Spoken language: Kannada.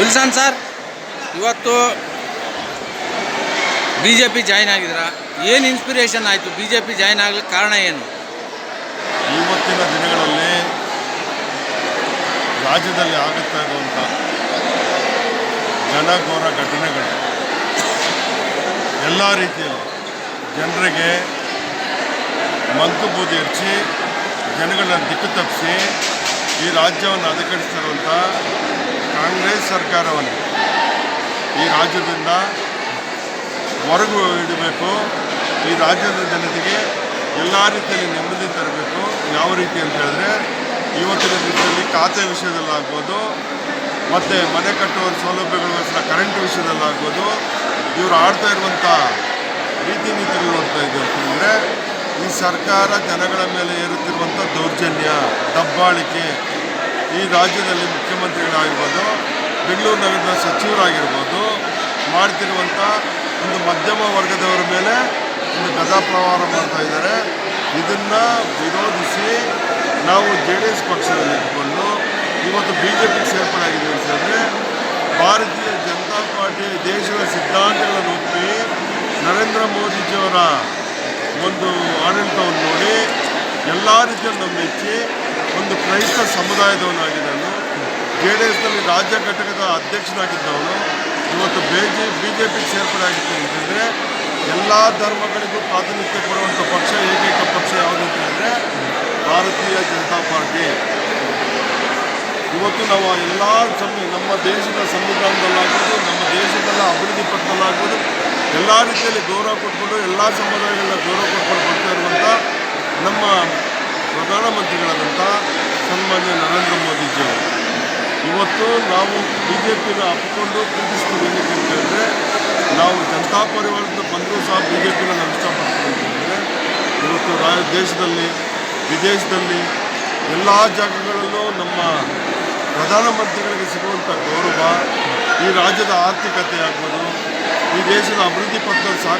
ವಿಲ್ಸನ್ ಸರ್, ಇವತ್ತು ಬಿ ಜೆ ಪಿ ಜಾಯ್ನ್ ಆಗಿದ್ರ ಏನು ಇನ್ಸ್ಪಿರೇಷನ್ ಆಯಿತು ಬಿ ಜೆ ಪಿ ಜಾಯ್ನ್ ಆಗ್ಲಿಕ್ಕೆ ಕಾರಣ ಏನು? ಇವತ್ತಿನ ದಿನಗಳಲ್ಲಿ ರಾಜ್ಯದಲ್ಲಿ ಆಗುತ್ತಾ ಇರುವಂಥ ಜನಘೋರ ಘಟನೆಗಳು ಎಲ್ಲ ರೀತಿಯಲ್ಲಿ ಜನರಿಗೆ ಮಂಕು ಬೂದಿ ಹಚ್ಚಿ ಜನಗಳನ್ನ ದಿಕ್ಕು ತಪ್ಪಿಸಿ ಈ ರಾಜ್ಯವನ್ನು ಅಧಿಕರಿಸ್ತಿರುವಂಥ ಕಾಂಗ್ರೆಸ್ ಸರ್ಕಾರವನ್ನು ಈ ರಾಜ್ಯದಿಂದ ಹೊರಗು ಇಡಬೇಕು ಈ ರಾಜ್ಯದ ಜನತೆಗೆ ಎಲ್ಲ ರೀತಿಯಲ್ಲಿ ನೆಮ್ಮದಿ ತರಬೇಕು, ಯಾವ ರೀತಿ ಅಂತ ಹೇಳಿದ್ರೆ ಇವತ್ತಿನ ದಿನದಲ್ಲಿ ಖಾತೆ ವಿಷಯದಲ್ಲಾಗ್ಬೋದು, ಮತ್ತು ಮನೆ ಕಟ್ಟುವ ಸೌಲಭ್ಯಗಳಿಗೋಸ್ಕರ ಕರೆಂಟ್ ವಿಷಯದಲ್ಲಾಗ್ಬೋದು, ಇವರು ಆಡ್ತಾ ಇರುವಂಥ ರೀತಿ ನೀತಿಗಳು ನೋಡ್ತಾ ಇದ್ದೀವಿ ಅಂತಂದರೆ ಈ ಸರ್ಕಾರ ಜನಗಳ ಮೇಲೆ ಏರುತ್ತಿರುವಂಥ ದೌರ್ಜನ್ಯ, ದಬ್ಬಾಳಿಕೆ ಈ ರಾಜ್ಯದಲ್ಲಿ ಮುಖ್ಯಮಂತ್ರಿಗಳಾಗಿರ್ಬೋದು, ಬೆಂಗಳೂರು ನಗರದ ಸಚಿವರಾಗಿರ್ಬೋದು ಮಾಡ್ತಿರುವಂಥ ಒಂದು ಮಧ್ಯಮ ವರ್ಗದವರ ಮೇಲೆ ಒಂದು ಗದಾಪ್ರಹಾರ ಮಾಡ್ತಾ ಇದ್ದಾರೆ. ಇದನ್ನು ವಿರೋಧಿಸಿ ನಾವು ಜೆ ಡಿ ಎಸ್ ಪಕ್ಷದಲ್ಲಿ ಇಟ್ಕೊಂಡು ಇವತ್ತು ಬಿ ಜೆ ಪಿಗೆ ಸೇರ್ಪಡೆ ಆಗಿದೆ ಅಂತ ಹೇಳಿದ್ರೆ, ಭಾರತೀಯ ಜನತಾ ಪಾರ್ಟಿ ದೇಶದ ಸಿದ್ಧಾಂತಗಳನ್ನು ಒಪ್ಪಿ ನರೇಂದ್ರ ಮೋದಿಜಿಯವರ ಒಂದು ಆಡಳಿತವನ್ನು ನೋಡಿ ಎಲ್ಲ ರೀತಿಯಲ್ಲಿ ನಮ್ಮ ಒಂದು ಕ್ರೈಸ್ತ ಸಮುದಾಯದವನಾಗಿದ್ದನು ಜೆ ಡಿ ಎಸ್ನಲ್ಲಿ ರಾಜ್ಯ ಘಟಕದ ಅಧ್ಯಕ್ಷನಾಗಿದ್ದವನು. ಇವತ್ತು ಬಿ ಜೆ ಬಿ ಜೆ ಪಿಗೆ ಸೇರ್ಪಡೆ ಆಗಿತ್ತು ಅಂತಂದರೆ ಎಲ್ಲ ಧರ್ಮಗಳಿಗೂ ಪ್ರಾತಿನಿಧ್ಯ ಕೊಡುವಂಥ ಪಕ್ಷ, ಏಕೈಕ ಪಕ್ಷ ಯಾವುದು ಅಂತಂದರೆ ಭಾರತೀಯ ಜನತಾ ಪಾರ್ಟಿ. ಇವತ್ತು ನಾವು ಎಲ್ಲ ಸಂವಿ ನಮ್ಮ ದೇಶದ ಸಂವಿಧಾನದಲ್ಲಾಗ್ಬೋದು, ನಮ್ಮ ದೇಶದಲ್ಲ ಅಭಿವೃದ್ಧಿ ಪಟ್ಟದಲ್ಲಾಗ್ಬೋದು ಎಲ್ಲ ರೀತಿಯಲ್ಲಿ ಗೌರವ ಕೊಟ್ಕೊಂಡು, ಎಲ್ಲ ಸಮುದಾಯಗಳನ್ನ ಗೌರವ ಕೊಟ್ಕೊಂಡು ಬರ್ತಾ ಇರುವಂಥ ನಮ್ಮ ಪ್ರಧಾನಮಂತ್ರಿಗಳಾದಂಥ ಸನ್ಮಾನ್ಯ ನರೇಂದ್ರ ಮೋದಿಜಿಯವರು ಇವತ್ತು ನಾವು ಬಿ ಜೆ ಪಿನ ಅಪ್ಪಿಕೊಂಡು ಪ್ರೀತಿಸ್ತೀವಿ ಏನಕ್ಕೆ ಅಂತ ನಾವು ಜನತಾ ಪರಿವಾರದಿಂದ ಬಂದರೂ ಸಹ ಬಿ ಜೆ ಪಿನ ನಾವು ಇಷ್ಟಪಡ್ತೀವಿ ಇವತ್ತು ರಾ, ದೇಶದಲ್ಲಿ, ವಿದೇಶದಲ್ಲಿ ಎಲ್ಲ ಜಾಗಗಳಲ್ಲೂ ನಮ್ಮ ಪ್ರಧಾನಮಂತ್ರಿಗಳಿಗೆ ಸಿಗುವಂಥ ಗೌರವ ಈ ರಾಜ್ಯದ ಆರ್ಥಿಕತೆ ಆಗ್ಬೋದು, ಈ ದೇಶದ ಅಭಿವೃದ್ಧಿ ಪಥದಲ್ಲಿ ಸಾಕ್